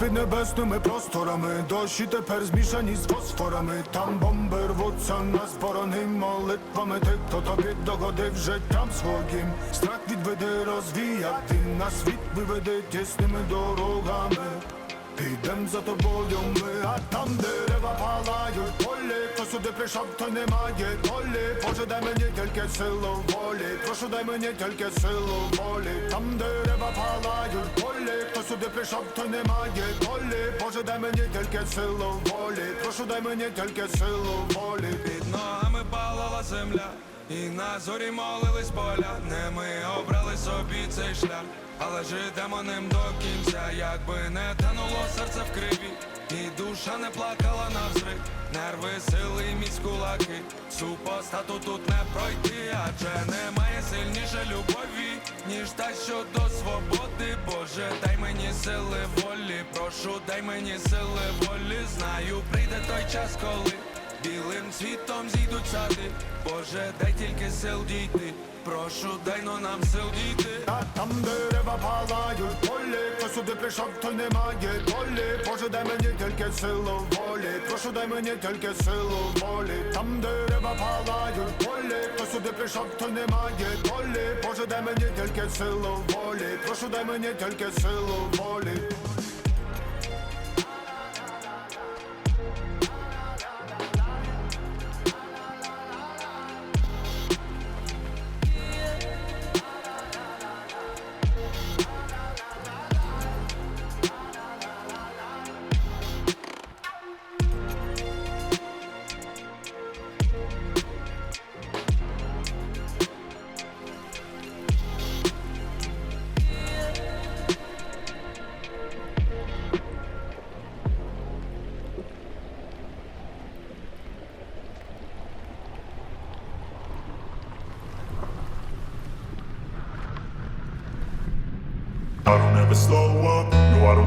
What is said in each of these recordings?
під небесними просторами, дощі тепер змішані з фосфорами. Там бомби рвуться нас борони молитвами. Тих, хто тобі догодив життям своїм. Страх відведи, розвіяти на світ виведи тісними дорогами. Підем за тобою ми, а там дерева палають полі Хто сюди прийшов, то немає долі Боже, дай мені тільки силу волі Прошу, дай мені тільки силу волі Там дерева палають полі сюди прийшов, то немає долі. Боже, дай мені тільки силу волі. Прошу, дай мені тільки силу волі. Під ногами палала земля, і на зорі молились поля. Не ми обрали собі цей шлях, але житимо ним до кінця, якби не тануло серце в криві, і душа не плакала навзрив, нерви, сили, міць кулаки. Супостату тут не пройти, адже немає сильніше любові, ніж та, що до свободи. Боже, дай мені сили волі, прошу, дай мені сили волі. Знаю, прийде той час, коли. Білим цвітом зійдуть сади, Боже, дай тільки сил дійти, прошу, дай но нам сил дійти. А там дерева палають полі. Хто сюди прийшов, то немає долі. Боже, дай мені тільки силу волі. Прошу, дай мені тільки силу волі. Там дерева палають полі. Хто сюди прийшов, то немає долі. Боже, дай мені тільки силу волі. Прошу, дай мені тільки силу волі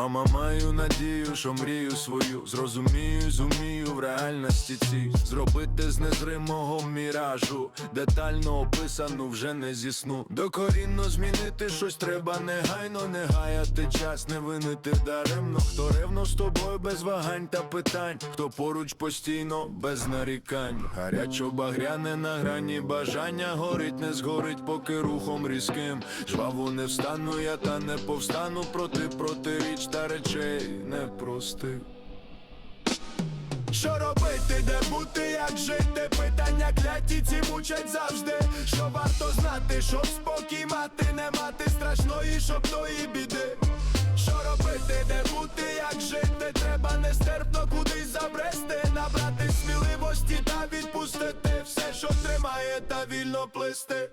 Мама, маю надію, що мрію свою зрозумію, зумію в реальності цій зробити з незримого міражу, детально описану вже не зі сну. Докорінно змінити щось треба негайно, не гаяти час, не винити даремно. Хто ревно з тобою без вагань та питань, хто поруч постійно без нарікань. Гарячо багряне на грані бажання горить, не згорить, поки рухом різким. Жваво не встану, я та не повстану проти протиріч та речей непростих. Що робити, де бути, як жити? Питання кляті ці мучать завжди. Що варто знати, щоб спокій мати, не мати страшної, щоб тої біди. Що робити, де бути, як жити? Треба нестерпно кудись забрести, набрати сміливості та відпустити все, що тримає, та вільно плисти.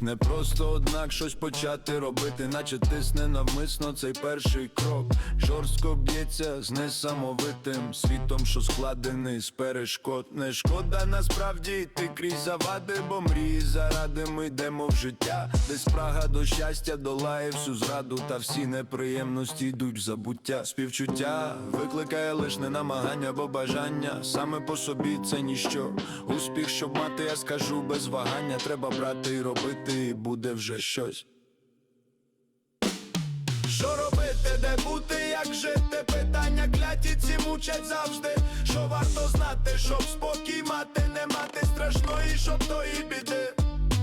Не просто однак щось почати робити, наче тисне навмисно цей перший крок. Жорстко б'ється з несамовитим світом, що складений з перешкод. Не шкода насправді йти крізь завади, бо мрії заради ми йдемо в життя. Десь прага до щастя долає всю зраду, та всі неприємності йдуть в забуття. Співчуття викликає лиш не намагання, бо бажання саме по собі це ніщо. Успіх, щоб мати, я скажу без вагання. Треба брати і робити, і буде вже щось. Що робити, де бути, як жити? Питання кляті ці мучать завжди. Що варто знати, щоб спокій мати, не мати страшної, щоб тої біди.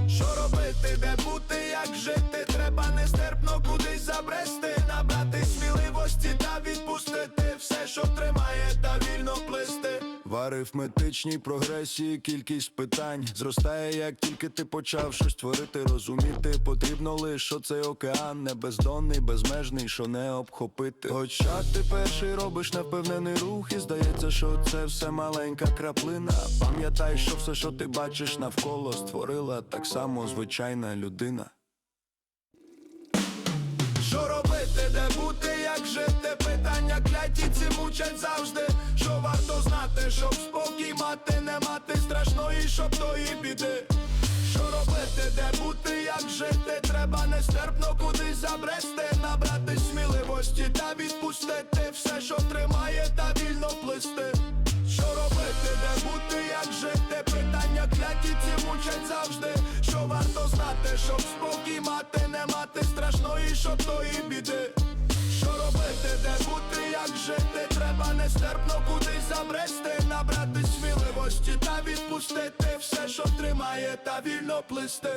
Що робити, де бути, як жити? Треба нестерпно кудись забрести, набрати сміливості та відпустити все, що тримає, та вільно плисти. Арифметичній прогресії кількість питань зростає, як тільки ти почав щось творити, розуміти потрібно лише, що цей океан не бездонний, безмежний, що не обхопити. Хоча ти перший робиш невпевнений рух, і здається, що це все маленька краплина. Пам'ятай, що все, що ти бачиш навколо, створила так само звичайна людина. Що робити, де бути, як жити? Питання кляті ці мучать завжди. Що щоб спокій мати, не мати страшної, щоб тої біди. Що робити, де бути, як жити? Треба нестерпно кудись забрести, набрати сміливості та відпустити все, що тримає, та вільно плисти. Що робити, де бути, як жити? Питання кляті ці мучать завжди. Що варто знати, щоб спокій мати, не мати страшної, щоб тої біди. Що робити, де бути, як жити? Треба нестерпно кудись забрести, набрати сміливості та відпустити все, що тримає, та вільно плисти.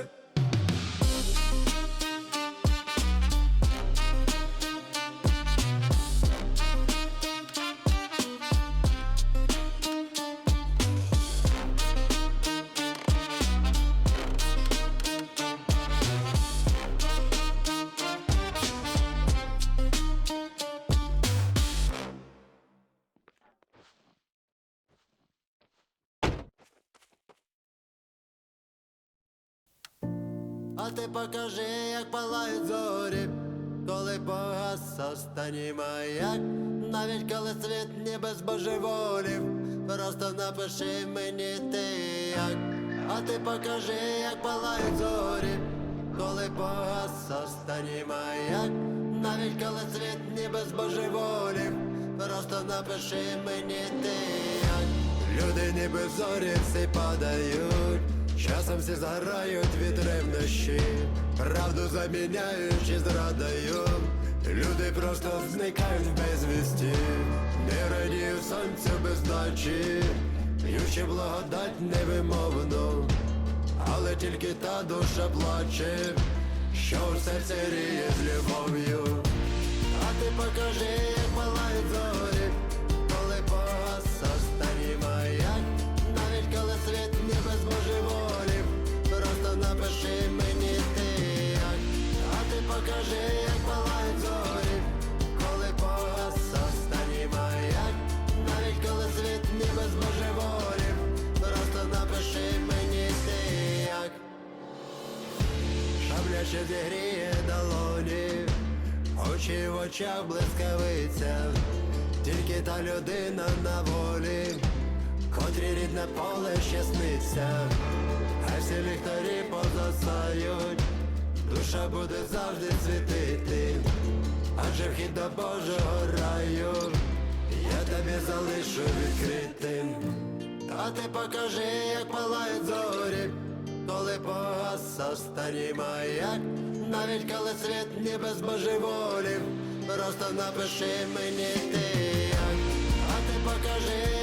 Ти покажи, як палають зорі, коли погас останній маяк, навіть коли світ ніби збожеволів, просто напиши мені ти як, а ти покажи, як палають зорі, коли погас останній маяк, навіть коли світ ніби збожеволів, просто напиши мені ти як. Люди ніби зорі всі падають, часом всі згорають від ревнощі, правду заміняючи зрадою. Люди просто зникають в безвісті, не радію сонцю без ночі, п'ючи благодать невимовну, але тільки та душа плаче, що в серці ріє очах блискавиця, тільки та людина на волі, котрі рідне поле ще сниться, а всі ліхтарі позасають, душа буде завжди світити, адже вхід до Божого раю, я тобі залишу відкритим. А ти покажи, як палають зорі, коли погас останній маяк, навіть коли світ ніби збожеволів, просто напиши мені ти як, а ти покажи,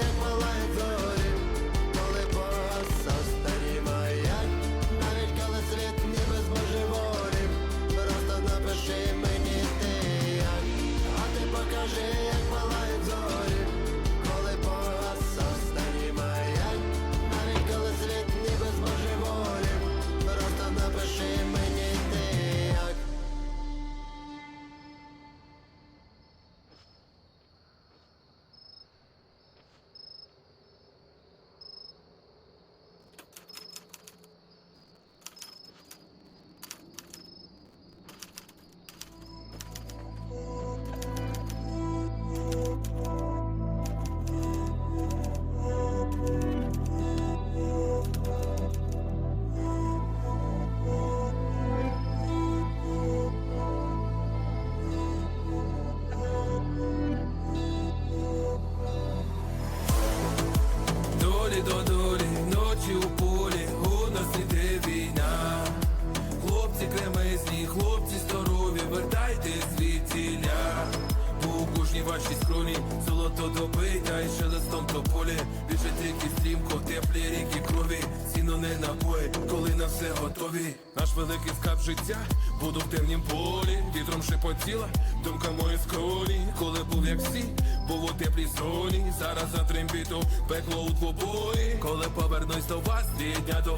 життя. Буду в темнім полі, вітром шепотіла, думка моя скролі, коли був як всі, був у теплій зоні. Зараз за трембіту пекло у двобої, коли повернусь до вас, дідня дня до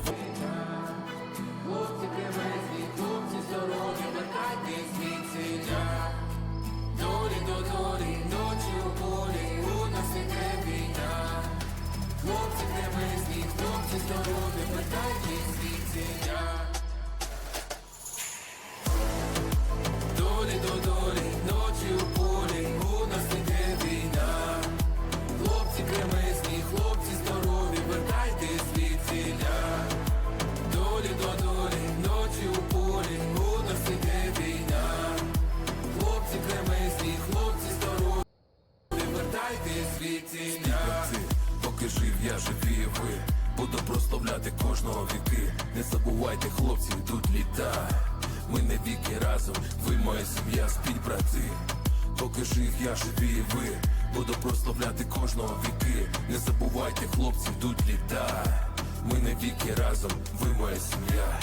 жив, і ви. Буду прославляти кожного віки. Не забувайте, хлопці, йдуть літа. Ми не віки разом, ви моя сім'я.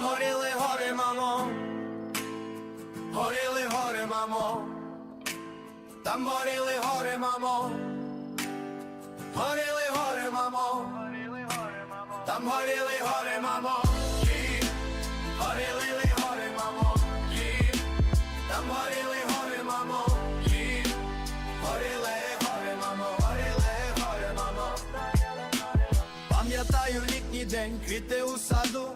горіли гори, мамо, горіли гори, мамо, там горіли гори, мамо, горіли гори, мамо, там горіли гори, мамо, Ї, горіли гори, мамо, там горіли гори, мамо, горіли гори, мамо, горіли гори, мамо. Пам'ятаю літній день, квіти у саду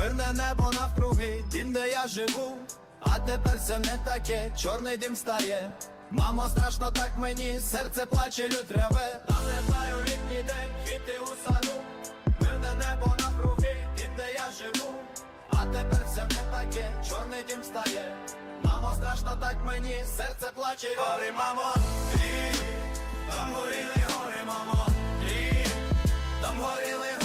мирне небо навкруги, дім, де я живу. А тепер все не таке, чорний дим стає. Мамо, страшно так мені, серце плаче, лють реве. Пам'ятаю літній день, квіти у саду, мирне небо навкруги, дім, де я живу. А тепер все не таке, чорний дім стає. Мамо, страшно так мені, серце плаче, гори, мамо, там горіли гори, мамо, і там горіли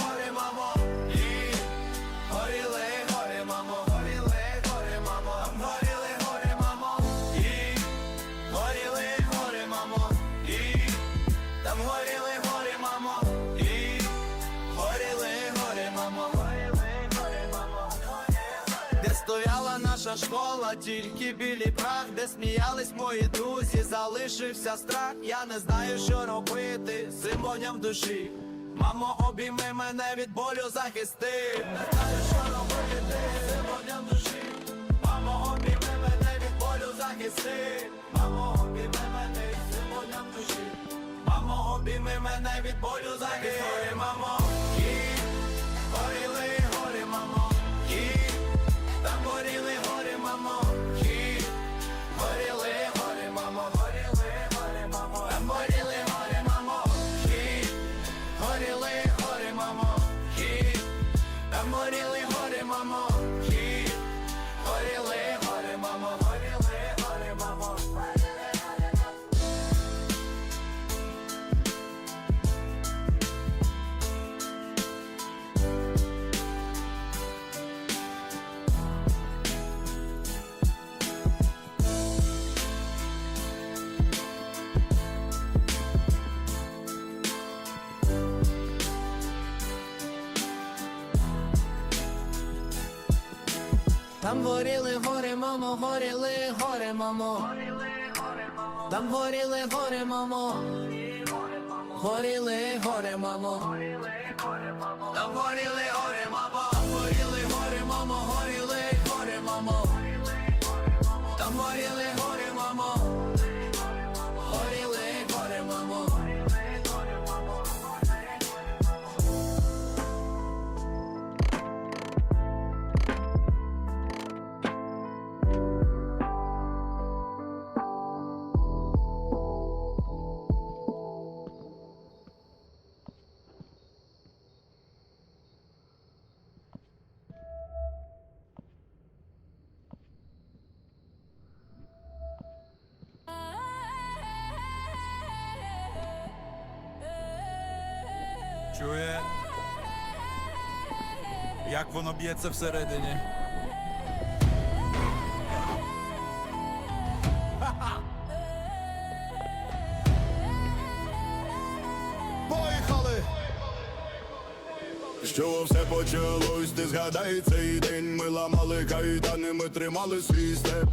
школа, тільки білі прах, де сміялись мої друзі, залишився страх, я не знаю, що робити з в душі. Мамо, обійми мене від болю захисти. Не знаю, що робити з в душі. Мамо, обійми мене від болю захисти. Мамо, обійми мене з в душі. Мамо, обійми мене від болю захисти. Мамо, горіли горе, мамо. Там горіли горе, мамо. Горіли горе, мамо. Там горіли горе, мамо. Горіли Чує? Як воно б'ється всередині? Поїхали! Що все почалось, ти згадай цей день Ми ламали кайдани, ми тримали свій степ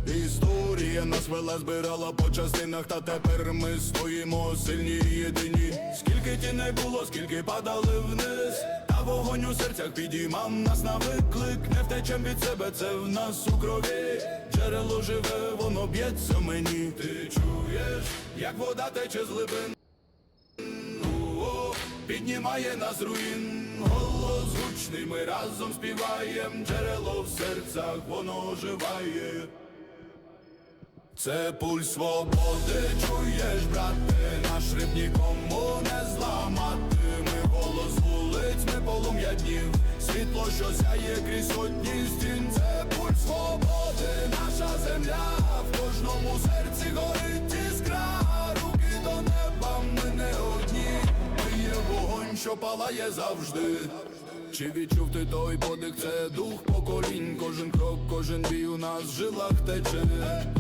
Історія нас вела, збирала по частинах Та тепер ми стоїмо сильні і єдині. Скільки тіней було, скільки падали вниз Та вогонь у серцях підіймав нас на виклик. Не втечем від себе, це в нас у крові. Джерело живе, воно б'ється мені. Ти чуєш, як вода тече з глибин? Піднімає нас руїн, голос гучний, ми разом співаєм, джерело в серцях, воно оживає. Це пульс свободи, чуєш, брате, наш риб нікому не зламати. Ми голос вулиць, ми полум'я днів, світло, що сяє крізь сотні стін. Це пульс свободи, наша земля, в кожному серці горить іскра, руки до неба, ми не одні. Ми є вогонь, що палає завжди. Чи відчув ти той подих, це дух поколінь, кожен крок, кожен бій у нас в жилах тече.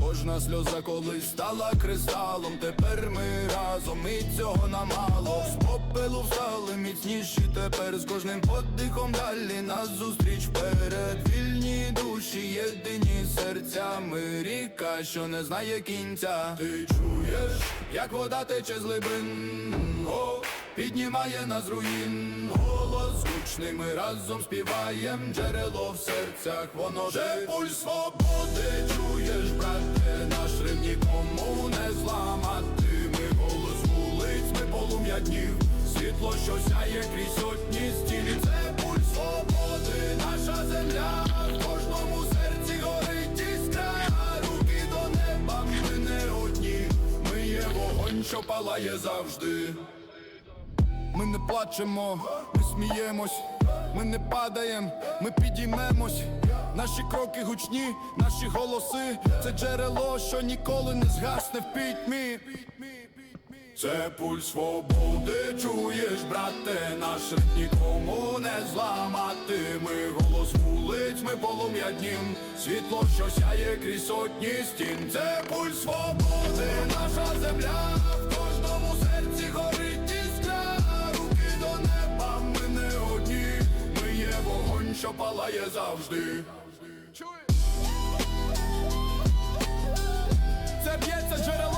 Кожна сльоза колись стала кристалом, тепер ми разом, і цього намало. З попелу встали міцніші тепер, з кожним подихом далі нас зустріч вперед. Вільні душі, єдині серця, ми ріка, що не знає кінця. Ти чуєш, як вода тече з глибин, О, піднімає нас руїн, голос гучний ми разом співаєм джерело в серцях, воно же пульс свободи, чуєш, брате, наш рим нікому не зламати. Ми голос вулиць, ми полум'я днів, світло, що сяє крізь сотні стін. Це пульс свободи, наша земля, в кожному серці горить іскра, руки до неба, ми не одні, ми є вогонь, що палає завжди. Не плачемо, ми сміємось, ми не падаєм, ми підіймемось. Наші кроки гучні, наші голоси це джерело, що ніколи не згасне в пітьмі. Це пульс свободи, чуєш, брате, наш нікому не зламати. Ми голос вулиць, ми полум'я днім, світло, що сяє крізь сотні стін. Це пульс свободи, наша земля, палає завжди. Це б'ється джерело.